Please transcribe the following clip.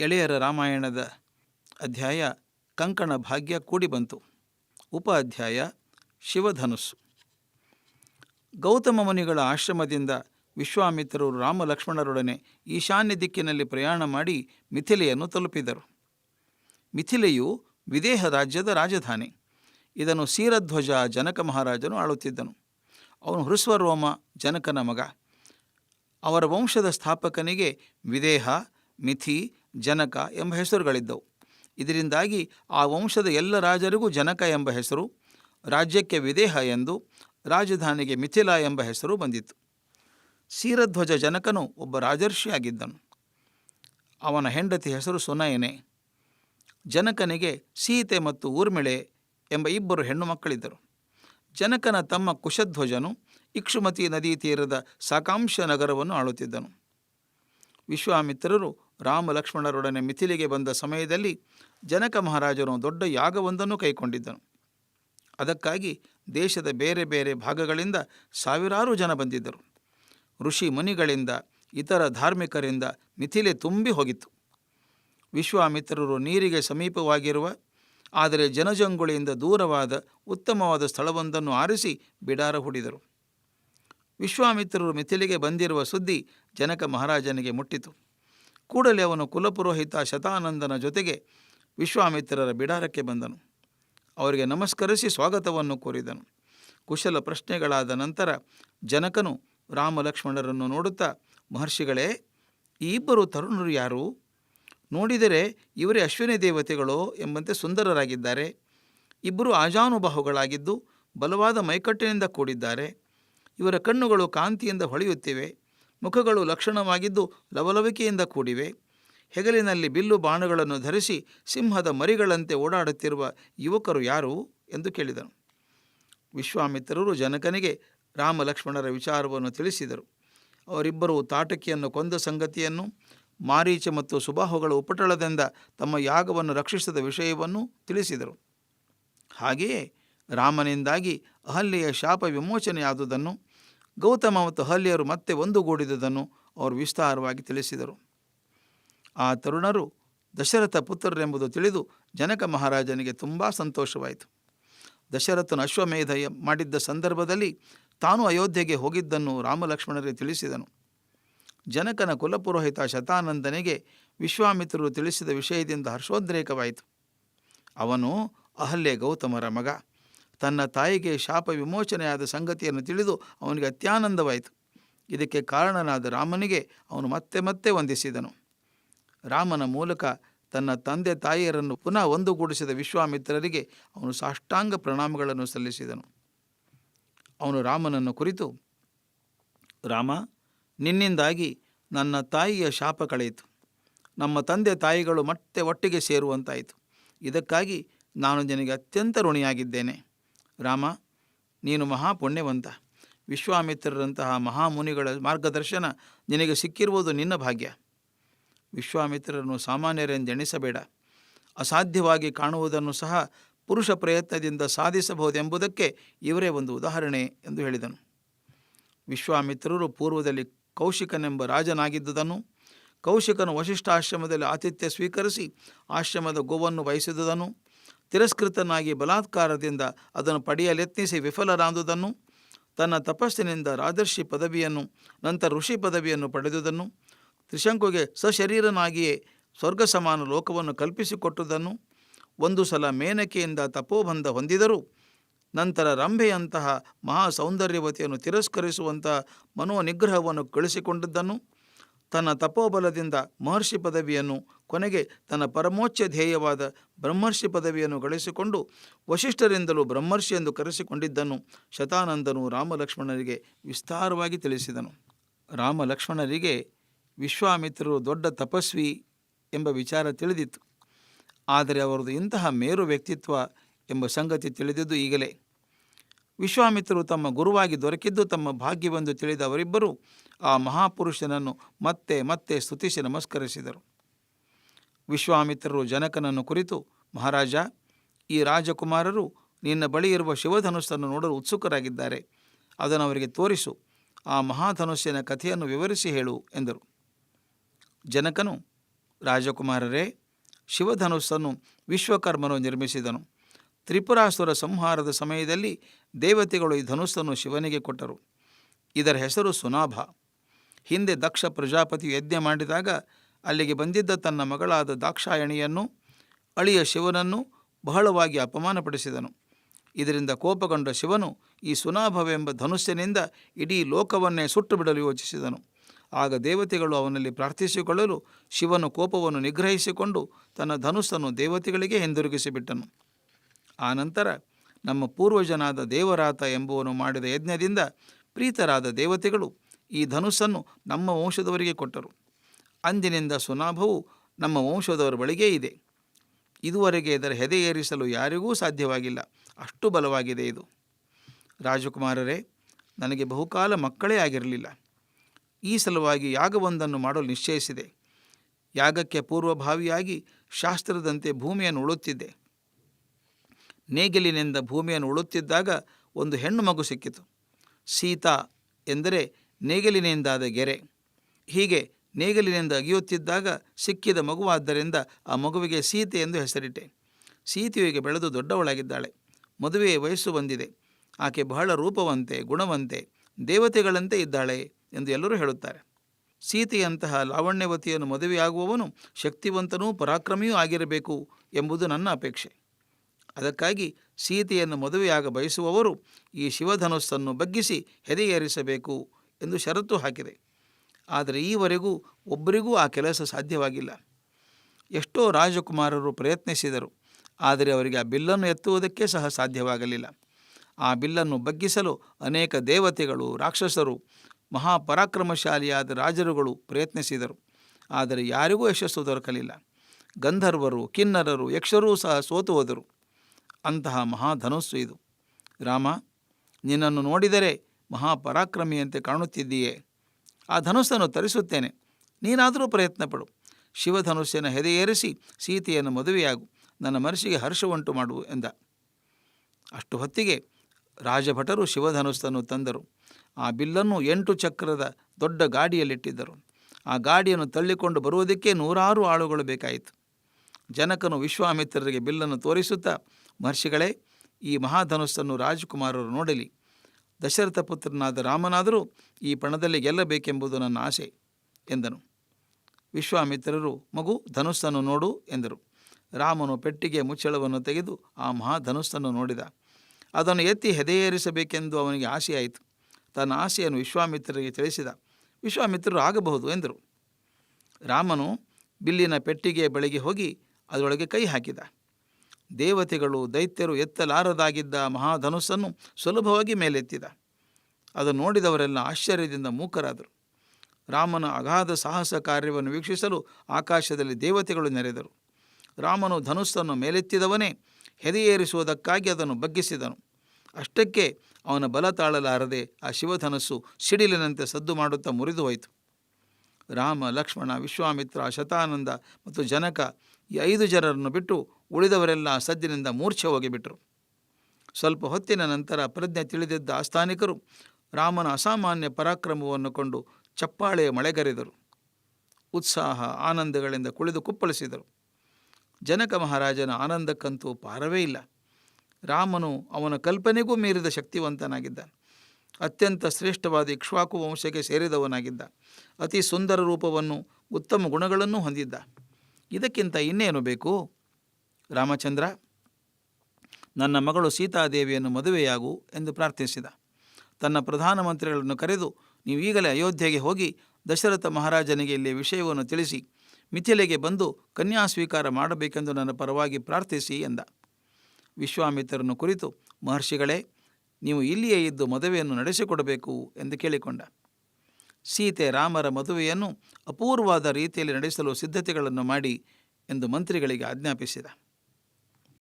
ಎಳೆಯರ ರಾಮಾಯಣದ ಅಧ್ಯಾಯ ಕಂಕಣ ಭಾಗ್ಯ ಕೂಡಿ ಬಂತು. ಉಪ ಅಧ್ಯಾಯ ಶಿವಧನುಸ್ಸು. ಗೌತಮ ಮುನಿಗಳ ಆಶ್ರಮದಿಂದ ವಿಶ್ವಾಮಿತ್ರರು ರಾಮ ಲಕ್ಷ್ಮಣರೊಡನೆ ಈಶಾನ್ಯ ದಿಕ್ಕಿನಲ್ಲಿ ಪ್ರಯಾಣ ಮಾಡಿ ಮಿಥಿಲೆಯನ್ನು ತಲುಪಿದರು. ಮಿಥಿಲೆಯು ವಿದೇಹ ರಾಜ್ಯದ ರಾಜಧಾನಿ. ಇದನ್ನು ಸೀರಧ್ವಜ ಜನಕ ಮಹಾರಾಜನು ಆಳುತ್ತಿದ್ದನು. ಅವನು ಹೃಸ್ವರೋಮ ಜನಕನ ಮಗ. ಅವರ ವಂಶದ ಸ್ಥಾಪಕನಿಗೆ ವಿದೇಹ, ಮಿಥಿ ಜನಕ ಎಂಬ ಹೆಸರುಗಳಿದ್ದವು. ಇದರಿಂದಾಗಿ ಆ ವಂಶದ ಎಲ್ಲ ರಾಜರಿಗೂ ಜನಕ ಎಂಬ ಹೆಸರು, ರಾಜ್ಯಕ್ಕೆ ವಿದೇಹ ಎಂದು ರಾಜಧಾನಿಗೆ ಮಿಥಿಲಾ ಎಂಬ ಹೆಸರು ಬಂದಿತ್ತು. ಸೀರಧ್ವಜ ಜನಕನು ಒಬ್ಬ ರಾಜರ್ಷಿಯಾಗಿದ್ದನು. ಅವನ ಹೆಂಡತಿ ಹೆಸರು ಸುನಯನೆ. ಜನಕನಿಗೆ ಸೀತೆ ಮತ್ತು ಊರ್ಮಿಳೆ ಎಂಬ ಇಬ್ಬರು ಹೆಣ್ಣು ಮಕ್ಕಳಿದ್ದರು. ಜನಕನ ತಮ್ಮ ಕುಶಧ್ವಜನು ಇಕ್ಷುಮತಿ ನದಿ ತೀರದ ಸಾಕಾಂಶ ನಗರವನ್ನು ಆಳುತ್ತಿದ್ದನು. ವಿಶ್ವಾಮಿತ್ರರು ರಾಮ ಲಕ್ಷ್ಮಣರೊಡನೆ ಮಿಥಿಲಿಗೆ ಬಂದ ಸಮಯದಲ್ಲಿ ಜನಕ ಮಹಾರಾಜರು ದೊಡ್ಡ ಯಾಗವೊಂದನ್ನು ಕೈಕೊಂಡಿದ್ದನು. ಅದಕ್ಕಾಗಿ ದೇಶದ ಬೇರೆ ಬೇರೆ ಭಾಗಗಳಿಂದ ಸಾವಿರಾರು ಜನ ಬಂದಿದ್ದರು. ಋಷಿ ಮುನಿಗಳಿಂದ, ಇತರ ಧಾರ್ಮಿಕರಿಂದ ಮಿಥಿಲೆ ತುಂಬಿ ಹೋಗಿತ್ತು. ವಿಶ್ವಾಮಿತ್ರರು ನೀರಿಗೆ ಸಮೀಪವಾಗಿರುವ, ಆದರೆ ಜನಜಂಗುಳಿಯಿಂದ ದೂರವಾದ ಉತ್ತಮವಾದ ಸ್ಥಳವೊಂದನ್ನು ಆರಿಸಿ ಬಿಡಾರ ಹೂಡಿದರು. ವಿಶ್ವಾಮಿತ್ರರು ಮಿಥಿಲಿಗೆ ಬಂದಿರುವ ಸುದ್ದಿ ಜನಕ ಮಹಾರಾಜನಿಗೆ ಮುಟ್ಟಿತು. ಕೂಡಲೇ ಅವನು ಕುಲಪುರೋಹಿತ ಶತಾನಂದನ ಜೊತೆಗೆ ವಿಶ್ವಾಮಿತ್ರರ ಬಿಡಾರಕ್ಕೆ ಬಂದನು. ಅವರಿಗೆ ನಮಸ್ಕರಿಸಿ ಸ್ವಾಗತವನ್ನು ಕೋರಿದನು. ಕುಶಲ ಪ್ರಶ್ನೆಗಳಾದ ನಂತರ ಜನಕನು ರಾಮಲಕ್ಷ್ಮಣರನ್ನು ನೋಡುತ್ತಾ, ಮಹರ್ಷಿಗಳೇ, ಈ ಇಬ್ಬರು ತರುಣರು ಯಾರು? ನೋಡಿದರೆ ಇವರೇ ಅಶ್ವಿನಿ ದೇವತೆಗಳು ಎಂಬಂತೆ ಸುಂದರರಾಗಿದ್ದಾರೆ. ಇಬ್ಬರು ಆಜಾನುಬಾಹುಗಳಾಗಿದ್ದು ಬಲವಾದ ಮೈಕಟ್ಟಿನಿಂದ ಕೂಡಿದ್ದಾರೆ. ಇವರ ಕಣ್ಣುಗಳು ಕಾಂತಿಯಿಂದ ಹೊಳೆಯುತ್ತಿವೆ. ಮುಖಗಳು ಲಕ್ಷಣವಾಗಿದ್ದು ಲವಲವಿಕೆಯಿಂದ ಕೂಡಿವೆ. ಹೆಗಲಿನಲ್ಲಿ ಬಿಲ್ಲು ಬಾಣಗಳನ್ನು ಧರಿಸಿ ಸಿಂಹದ ಮರಿಗಳಂತೆ ಓಡಾಡುತ್ತಿರುವ ಯುವಕರು ಯಾರು ಎಂದು ಕೇಳಿದನು. ವಿಶ್ವಾಮಿತ್ರರು ಜನಕನಿಗೆ ರಾಮ ಲಕ್ಷ್ಮಣರ ವಿಚಾರವನ್ನು ತಿಳಿಸಿದರು. ಅವರಿಬ್ಬರು ತಾಟಕಿಯನ್ನು ಕೊಂದ ಸಂಗತಿಯನ್ನು, ಮಾರೀಚ ಮತ್ತು ಸುಬಾಹುಗಳ ಉಪಟಳದಿಂದ ತಮ್ಮ ಯಾಗವನ್ನು ರಕ್ಷಿಸಿದ ವಿಷಯವನ್ನು ತಿಳಿಸಿದರು. ಹಾಗೆಯೇ ರಾಮನಿಂದಾಗಿ ಅಹಲ್ಯೆಯ ಶಾಪ ವಿಮೋಚನೆಯಾದುದನ್ನು ಗೌತಮ ಮತ್ತು ಹಲ್ಯರು ಮತ್ತೆ ಒಂದುಗೂಡಿದುದನ್ನು ಅವರು ವಿಸ್ತಾರವಾಗಿ ತಿಳಿಸಿದರು. ಆ ತರುಣರು ದಶರಥ ಪುತ್ರರೆಂಬುದು ತಿಳಿದು ಜನಕ ಮಹಾರಾಜನಿಗೆ ತುಂಬ ಸಂತೋಷವಾಯಿತು. ದಶರಥನು ಅಶ್ವಮೇಧ ಮಾಡಿದ್ದ ಸಂದರ್ಭದಲ್ಲಿ ತಾನು ಅಯೋಧ್ಯೆಗೆ ಹೋಗಿದ್ದನ್ನು ರಾಮಲಕ್ಷ್ಮಣರಿಗೆ ತಿಳಿಸಿದನು. ಜನಕನ ಕುಲಪುರೋಹಿತ ಶತಾನಂದನಿಗೆ ವಿಶ್ವಾಮಿತ್ರರು ತಿಳಿಸಿದ ವಿಷಯದಿಂದ ಹರ್ಷೋದ್ರೇಕವಾಯಿತು. ಅವನು ಅಹಲ್ಯ ಗೌತಮರ ಮಗ. ತನ್ನ ತಾಯಿಗೆ ಶಾಪ ವಿಮೋಚನೆಯಾದ ಸಂಗತಿಯನ್ನು ತಿಳಿದು ಅವನಿಗೆ ಅತ್ಯಾನಂದವಾಯಿತು. ಇದಕ್ಕೆ ಕಾರಣನಾದ ರಾಮನಿಗೆ ಅವನು ಮತ್ತೆ ಮತ್ತೆ ವಂದಿಸಿದನು. ರಾಮನ ಮೂಲಕ ತನ್ನ ತಂದೆ ತಾಯಿಯರನ್ನು ಪುನಃ ಒಂದುಗೂಡಿಸಿದ ವಿಶ್ವಾಮಿತ್ರರಿಗೆ ಅವನು ಸಾಷ್ಟಾಂಗ ಪ್ರಣಾಮಗಳನ್ನು ಸಲ್ಲಿಸಿದನು. ಅವನು ರಾಮನನ್ನು ಕುರಿತು, ರಾಮ, ನಿನ್ನಿಂದಾಗಿ ನನ್ನ ತಾಯಿಯ ಶಾಪ ಕಳೆಯಿತು. ನಮ್ಮ ತಂದೆ ತಾಯಿಗಳು ಮತ್ತೆ ಒಟ್ಟಿಗೆ ಸೇರುವಂತಾಯಿತು. ಇದಕ್ಕಾಗಿ ನಾನು ನಿನಗೆ ಅತ್ಯಂತ ಋಣಿಯಾಗಿದ್ದೇನೆ. ರಾಮ, ನೀನು ಮಹಾ ಪುಣ್ಯವಂತ ವಿಶ್ವಾಮಿತ್ರರಂತಹ ಮಹಾಮುನಿಗಳ ಮಾರ್ಗದರ್ಶನ ನಿನಗೆ ಸಿಕ್ಕಿರುವುದು ನಿನ್ನ ಭಾಗ್ಯ. ವಿಶ್ವಾಮಿತ್ರರನ್ನು ಸಾಮಾನ್ಯರೆಂದೆಣಿಸಬೇಡ ಅಸಾಧ್ಯವಾಗಿ ಕಾಣುವುದನ್ನು ಸಹ ಪುರುಷ ಪ್ರಯತ್ನದಿಂದ ಸಾಧಿಸಬಹುದೆಂಬುದಕ್ಕೆ ಇವರೇ ಒಂದು ಉದಾಹರಣೆ ಎಂದು ಹೇಳಿದನು. ವಿಶ್ವಾಮಿತ್ರರು ಪೂರ್ವದಲ್ಲಿ ಕೌಶಿಕನೆಂಬ ರಾಜನಾಗಿದ್ದುದನ್ನು, ಕೌಶಿಕನು ವಶಿಷ್ಠ ಆಶ್ರಮದಲ್ಲಿ ಆತಿಥ್ಯ ಸ್ವೀಕರಿಸಿ ಆಶ್ರಮದ ಗೋವನ್ನು ವಹಿಸಿದುದನ್ನು ತಿರಸ್ಕೃತನಾಗಿ ಬಲಾತ್ಕಾರದಿಂದ ಅದನ್ನು ಪಡೆಯಲೆತ್ನಿಸಿ ವಿಫಲರಾದುದನ್ನು, ತನ್ನ ತಪಸ್ಸಿನಿಂದ ರಾಜರ್ಷಿ ಪದವಿಯನ್ನು, ನಂತರ ಋಷಿ ಪದವಿಯನ್ನು ಪಡೆದುದನ್ನು, ತ್ರಿಶಂಕುಗೆ ಸಶರೀರನಾಗಿಯೇ ಸ್ವರ್ಗ ಸಮಾನ ಲೋಕವನ್ನು ಕಲ್ಪಿಸಿಕೊಟ್ಟುದನ್ನು, ಒಂದು ಸಲ ಮೇನಕೆಯಿಂದ ತಪೋಬಂಧ ಹೊಂದಿದರೂ, ನಂತರ ರಂಭೆಯಂತಹ ಮಹಾ ಸೌಂದರ್ಯವತಿಯನ್ನು ತಿರಸ್ಕರಿಸುವಂತಹ ಮನೋನಿಗ್ರಹವನ್ನು ಗಳಿಸಿಕೊಂಡಿದ್ದನ್ನು ತನ್ನ ತಪೋಬಲದಿಂದ ಮಹರ್ಷಿ ಪದವಿಯನ್ನು, ಕೊನೆಗೆ ತನ್ನ ಪರಮೋಚ್ಚ ಧ್ಯೇಯವಾದ ಬ್ರಹ್ಮರ್ಷಿ ಪದವಿಯನ್ನು ಗಳಿಸಿಕೊಂಡು ವಶಿಷ್ಠರಿಂದಲೂ ಬ್ರಹ್ಮರ್ಷಿ ಎಂದು ಕರೆಸಿಕೊಂಡಿದ್ದನ್ನು ಶತಾನಂದನು ರಾಮಲಕ್ಷ್ಮಣರಿಗೆ ವಿಸ್ತಾರವಾಗಿ ತಿಳಿಸಿದನು. ರಾಮಲಕ್ಷ್ಮಣರಿಗೆ ವಿಶ್ವಾಮಿತ್ರರು ದೊಡ್ಡ ತಪಸ್ವಿ ಎಂಬ ವಿಚಾರ ತಿಳಿದಿತ್ತು. ಆದರೆ ಅವರದು ಇಂತಹ ಮೇರು ವ್ಯಕ್ತಿತ್ವ ಎಂಬ ಸಂಗತಿ ತಿಳಿದಿದ್ದು ಈಗಲೇ. ವಿಶ್ವಾಮಿತ್ರರು ತಮ್ಮ ಗುರುವಾಗಿ ದೊರಕಿದ್ದು ತಮ್ಮ ಭಾಗ್ಯವೆಂದು ತಿಳಿದವರಿಬ್ಬರು ಆ ಮಹಾಪುರುಷನನ್ನು ಮತ್ತೆ ಮತ್ತೆ ಸ್ತುತಿಸಿ ನಮಸ್ಕರಿಸಿದರು. ವಿಶ್ವಾಮಿತ್ರರು ಜನಕನನ್ನು ಕುರಿತು, ಮಹಾರಾಜ, ಈ ರಾಜಕುಮಾರರು ನಿನ್ನ ಬಳಿ ಇರುವ ಶಿವಧನುಸ್ಸನ್ನು ನೋಡಲು ಉತ್ಸುಕರಾಗಿದ್ದಾರೆ. ಅದನ್ನು ಅವರಿಗೆ ತೋರಿಸು. ಆ ಮಹಾಧನುಸ್ಸಿನ ಕಥೆಯನ್ನು ವಿವರಿಸಿ ಹೇಳು ಎಂದರು. ಜನಕನು, ರಾಜಕುಮಾರರೇ, ಶಿವಧನುಸ್ಸನ್ನು ವಿಶ್ವಕರ್ಮನು ನಿರ್ಮಿಸಿದನು. ತ್ರಿಪುರಾಸುರ ಸಂಹಾರದ ಸಮಯದಲ್ಲಿ ದೇವತೆಗಳು ಈ ಧನುಸ್ಸನ್ನು ಶಿವನಿಗೆ ಕೊಟ್ಟರು. ಇದರ ಹೆಸರು ಸುನಾಭ. ಹಿಂದೆ ದಕ್ಷ ಪ್ರಜಾಪತಿಯು ಯಜ್ಞ ಮಾಡಿದಾಗ ಅಲ್ಲಿಗೆ ಬಂದಿದ್ದ ತನ್ನ ಮಗಳಾದ ದಾಕ್ಷಾಯಣಿಯನ್ನು, ಅಳಿಯ ಶಿವನನ್ನು ಬಹಳವಾಗಿ ಅಪಮಾನಪಡಿಸಿದನು. ಇದರಿಂದ ಕೋಪಗೊಂಡ ಶಿವನು ಈ ಸುನಾಭವೆಂಬ ಧನುಸ್ಸಿನಿಂದ ಇಡೀ ಲೋಕವನ್ನೇ ಸುಟ್ಟು ಬಿಡಲು ಯೋಚಿಸಿದನು. ಆಗ ದೇವತೆಗಳು ಅವನಲ್ಲಿ ಪ್ರಾರ್ಥಿಸಿಕೊಳ್ಳಲು ಶಿವನು ಕೋಪವನ್ನು ನಿಗ್ರಹಿಸಿಕೊಂಡು ತನ್ನ ಧನುಸ್ಸನ್ನು ದೇವತೆಗಳಿಗೆ ಹಿಂದಿರುಗಿಸಿಬಿಟ್ಟನು. ಆನಂತರ ನಮ್ಮ ಪೂರ್ವಜನಾದ ದೇವರಾತ ಎಂಬುವನು ಮಾಡಿದ ಯಜ್ಞದಿಂದ ಪ್ರೀತರಾದ ದೇವತೆಗಳು ಈ ಧನುಸ್ಸನ್ನು ನಮ್ಮ ವಂಶದವರಿಗೆ ಕೊಟ್ಟರು. ಅಂದಿನಿಂದ ಸುನಾಭವು ನಮ್ಮ ವಂಶದವರ ಬಳಿಗೇ ಇದೆ. ಇದುವರೆಗೆ ಇದರ ಹೆದೆ ಏರಿಸಲು ಯಾರಿಗೂ ಸಾಧ್ಯವಾಗಿಲ್ಲ. ಅಷ್ಟು ಬಲವಾಗಿದೆ ಇದು. ರಾಜಕುಮಾರರೇ, ನನಗೆ ಬಹುಕಾಲ ಮಕ್ಕಳೇ ಆಗಿರಲಿಲ್ಲ. ಈ ಸಲುವಾಗಿ ಯಾಗವೊಂದನ್ನು ಮಾಡಲು ನಿಶ್ಚಯಿಸಿದೆ. ಯಾಗಕ್ಕೆ ಪೂರ್ವಭಾವಿಯಾಗಿ ಶಾಸ್ತ್ರದಂತೆ ಭೂಮಿಯನ್ನು ಉಳುತ್ತಿದ್ದೆ. ನೇಗಿಲಿನಿಂದ ಭೂಮಿಯನ್ನು ಉಳುತ್ತಿದ್ದಾಗ ಒಂದು ಹೆಣ್ಣು ಮಗು ಸಿಕ್ಕಿತು. ಸೀತಾ ಎಂದರೆ ನೇಗಿಲಿನಿಂದಾದ ಗೆರೆ. ಹೀಗೆ ನೇಗಿಲಿನಿಂದ ಅಗಿಯುತ್ತಿದ್ದಾಗ ಸಿಕ್ಕಿದ ಮಗುವಾದ್ದರಿಂದ ಆ ಮಗುವಿಗೆ ಸೀತೆ ಎಂದು ಹೆಸರಿಟ್ಟೆ. ಸೀತೆಯು ಈಗ ಬೆಳೆದು ದೊಡ್ಡವಳಾಗಿದ್ದಾಳೆ. ಮದುವೆಯ ವಯಸ್ಸು ಬಂದಿದೆ. ಆಕೆ ಬಹಳ ರೂಪವಂತೆ, ಗುಣವಂತೆ, ದೇವತೆಗಳಂತೆ ಇದ್ದಾಳೆ ಎಂದು ಎಲ್ಲರೂ ಹೇಳುತ್ತಾರೆ. ಸೀತೆಯಂತಹ ಲಾವಣ್ಯವತಿಯನ್ನು ಮದುವೆಯಾಗುವವನು ಶಕ್ತಿವಂತನೂ ಪರಾಕ್ರಮಿಯೂ ಆಗಿರಬೇಕು ಎಂಬುದು ನನ್ನ ಅಪೇಕ್ಷೆ. ಅದಕ್ಕಾಗಿ ಸೀತೆಯನ್ನು ಮದುವೆಯಾಗ ಬಯಸುವವರು ಈ ಶಿವಧನುಸ್ಸನ್ನು ಬಗ್ಗಿಸಿ ಹೆದೆಯೇರಿಸಬೇಕು ಎಂದು ಷರತ್ತು ಹಾಕಿದೆ. ಆದರೆ ಈವರೆಗೂ ಒಬ್ಬರಿಗೂ ಆ ಕೆಲಸ ಸಾಧ್ಯವಾಗಿಲ್ಲ. ಎಷ್ಟೋ ರಾಜಕುಮಾರರು ಪ್ರಯತ್ನಿಸಿದರು, ಆದರೆ ಅವರಿಗೆ ಆ ಬಿಲ್ಲನ್ನು ಎತ್ತುವುದಕ್ಕೆ ಸಹ ಸಾಧ್ಯವಾಗಲಿಲ್ಲ. ಆ ಬಿಲ್ಲನ್ನು ಬಗ್ಗಿಸಲು ಅನೇಕ ದೇವತೆಗಳು, ರಾಕ್ಷಸರು, ಮಹಾಪರಾಕ್ರಮಶಾಲಿಯಾದ ರಾಜರುಗಳು ಪ್ರಯತ್ನಿಸಿದರು, ಆದರೆ ಯಾರಿಗೂ ಯಶಸ್ಸು ದೊರಕಲಿಲ್ಲ. ಗಂಧರ್ವರು, ಕಿನ್ನರರು, ಯಕ್ಷರೂ ಸಹ ಸೋತು ಹೋದರು. ಅಂತಹ ಮಹಾಧನುಸ್ಸು ಇದು. ರಾಮ, ನಿನ್ನನ್ನು ನೋಡಿದರೆ ಮಹಾಪರಾಕ್ರಮಿಯಂತೆ ಕಾಣುತ್ತಿದ್ದೀಯೇ. ಆ ಧನುಸ್ಸನ್ನು ತರಿಸುತ್ತೇನೆ. ನೀನಾದರೂ ಪ್ರಯತ್ನಪಡು. ಶಿವಧನುಸ್ಸಿನ ಹೆದೆಯೇರಿಸಿ ಸೀತೆಯನ್ನು ಮದುವೆಯಾಗು. ನನ್ನ ಮನಸ್ಸಿಗೆ ಹರ್ಷವುಂಟು ಮಾಡು ಎಂದ. ಅಷ್ಟು ಹೊತ್ತಿಗೆ ರಾಜಭಟರು ಶಿವಧನುಸ್ಸನ್ನು ತಂದರು. ಆ ಬಿಲ್ಲನ್ನು ಎಂಟು ಚಕ್ರದ ದೊಡ್ಡ ಗಾಡಿಯಲ್ಲಿಟ್ಟಿದ್ದರು. ಆ ಗಾಡಿಯನ್ನು ತಳ್ಳಿಕೊಂಡು ಬರುವುದಕ್ಕೆ ನೂರಾರು ಆಳುಗಳು ಬೇಕಾಯಿತು. ಜನಕನು ವಿಶ್ವಾಮಿತ್ರರಿಗೆ ಬಿಲ್ಲನ್ನು ತೋರಿಸುತ್ತಾ ಮಹರ್ಷಿಗಳೇ, ಈ ಮಹಾಧನುಸ್ಸನ್ನು ರಾಜಕುಮಾರರು ನೋಡಲಿ. ದಶರಥ ಪುತ್ರನಾದ ರಾಮನಾದರೂ ಈ ಪಣದಲ್ಲಿ ಗೆಲ್ಲಬೇಕೆಂಬುದು ನನ್ನ ಆಸೆ, ಎಂದನು. ವಿಶ್ವಾಮಿತ್ರರು ಮಗು ಧನುಸ್ಸನ್ನು ನೋಡು, ಎಂದರು. ರಾಮನು ಪೆಟ್ಟಿಗೆ ಮುಚ್ಚಳವನ್ನು ತೆಗೆದು ಆ ಮಹಾಧನುಸ್ಸನ್ನು ನೋಡಿದ. ಅದನ್ನು ಎತ್ತಿ ಹೆದೆಯೇರಿಸಬೇಕೆಂದು ಅವನಿಗೆ ಆಸೆಯಾಯಿತು. ತನ್ನ ಆಸೆಯನ್ನು ವಿಶ್ವಾಮಿತ್ರರಿಗೆ ತಿಳಿಸಿದ. ವಿಶ್ವಾಮಿತ್ರರು ಆಗಬಹುದು, ಎಂದರು. ರಾಮನು ಬಿಲ್ಲಿನ ಪೆಟ್ಟಿಗೆಯ ಬಳಿಗೆ ಹೋಗಿ ಅದರೊಳಗೆ ಕೈ ಹಾಕಿದ. ದೇವತೆಗಳು ದೈತ್ಯರು ಎತ್ತಲಾರದಾಗಿದ್ದ ಮಹಾಧನುಸ್ಸನ್ನು ಸುಲಭವಾಗಿ ಮೇಲೆತ್ತಿದ. ಅದನ್ನು ನೋಡಿದವರೆಲ್ಲ ಆಶ್ಚರ್ಯದಿಂದ ಮೂಕರಾದರು. ರಾಮನ ಅಗಾಧ ಸಾಹಸ ಕಾರ್ಯವನ್ನು ವೀಕ್ಷಿಸಲು ಆಕಾಶದಲ್ಲಿ ದೇವತೆಗಳು ನೆರೆದರು. ರಾಮನು ಧನುಸ್ಸನ್ನು ಮೇಲೆತ್ತಿದವನೇ ಹೆದೆಯೇರಿಸುವುದಕ್ಕಾಗಿ ಅದನ್ನು ಬಗ್ಗಿಸಿದನು. ಅಷ್ಟಕ್ಕೆ ಅವನ ಬಲ ತಾಳಲಾರದೆ ಆ ಶಿವಧನಸ್ಸು ಸಿಡಿಲಿನಂತೆ ಸದ್ದು ಮಾಡುತ್ತಾ ಮುರಿದು ಹೋಯಿತು ರಾಮ, ಲಕ್ಷ್ಮಣ, ವಿಶ್ವಾಮಿತ್ರ, ಶತಾನಂದ ಮತ್ತು ಜನಕ ಈ ಐದು ಜನರನ್ನು ಬಿಟ್ಟು ಉಳಿದವರೆಲ್ಲ ಸದ್ದಿನಿಂದ ಮೂರ್ಛೆ ಹೋಗಿಬಿಟ್ರು. ಸ್ವಲ್ಪ ಹೊತ್ತಿನ ನಂತರ ಪ್ರಜ್ಞೆ ತಿಳಿದಿದ್ದ ಆಸ್ಥಾನಿಕರು ರಾಮನ ಅಸಾಮಾನ್ಯ ಪರಾಕ್ರಮವನ್ನು ಕೊಂಡು ಚಪ್ಪಾಳೆಯ ಮಳೆಗರೆದರು. ಉತ್ಸಾಹ, ಆನಂದಗಳಿಂದ ಕುಳಿದು ಕುಪ್ಪಳಿಸಿದರು. ಜನಕ ಮಹಾರಾಜನ ಆನಂದಕ್ಕಂತೂ ಪಾರವೇ ಇಲ್ಲ. ರಾಮನು ಅವನ ಕಲ್ಪನೆಗೂ ಮೀರಿದ ಶಕ್ತಿವಂತನಾಗಿದ್ದ ಅತ್ಯಂತ ಶ್ರೇಷ್ಠವಾದ ಇಕ್ಷ್ವಾಕು ವಂಶಕ್ಕೆ ಸೇರಿದವನಾಗಿದ್ದ. ಅತಿ ಸುಂದರ ರೂಪವನ್ನು ಉತ್ತಮ ಗುಣಗಳನ್ನು ಹೊಂದಿದ್ದ. ಇದಕ್ಕಿಂತ ಇನ್ನೇನು ಬೇಕು? ರಾಮಚಂದ್ರ, ನನ್ನ ಮಗಳು ಸೀತಾದೇವಿಯನ್ನು ಮದುವೆಯಾಗು ಎಂದು ಪ್ರಾರ್ಥಿಸಿದ. ತನ್ನ ಪ್ರಧಾನಮಂತ್ರಿಗಳನ್ನು ಕರೆದು ನೀವು ಈಗಲೇ ಅಯೋಧ್ಯೆಗೆ ಹೋಗಿ ದಶರಥ ಮಹಾರಾಜನಿಗೆ ಇಲ್ಲಿ ವಿಷಯವನ್ನು ತಿಳಿಸಿ, ಮಿಥಿಲೆಗೆ ಬಂದು ಕನ್ಯಾ ಸ್ವೀಕಾರ ಮಾಡಬೇಕೆಂದು ನನ್ನ ಪರವಾಗಿ ಪ್ರಾರ್ಥಿಸಿ ಎಂದ. ವಿಶ್ವಾಮಿತ್ರರನ್ನು ಕುರಿತು, ಮಹರ್ಷಿಗಳೇ, ನೀವು ಇಲ್ಲಿಯೇ ಇದ್ದು ಮದುವೆಯನ್ನು ನಡೆಸಿಕೊಡಬೇಕು ಎಂದು ಕೇಳಿಕೊಂಡ. ಸೀತೆ ರಾಮರ ಮದುವೆಯನ್ನು ಅಪೂರ್ವವಾದ ರೀತಿಯಲ್ಲಿ ನಡೆಸಲು ಸಿದ್ಧತೆಗಳನ್ನು ಮಾಡಿ ಎಂದು ಮಂತ್ರಿಗಳಿಗೆ ಆಜ್ಞಾಪಿಸಿದ.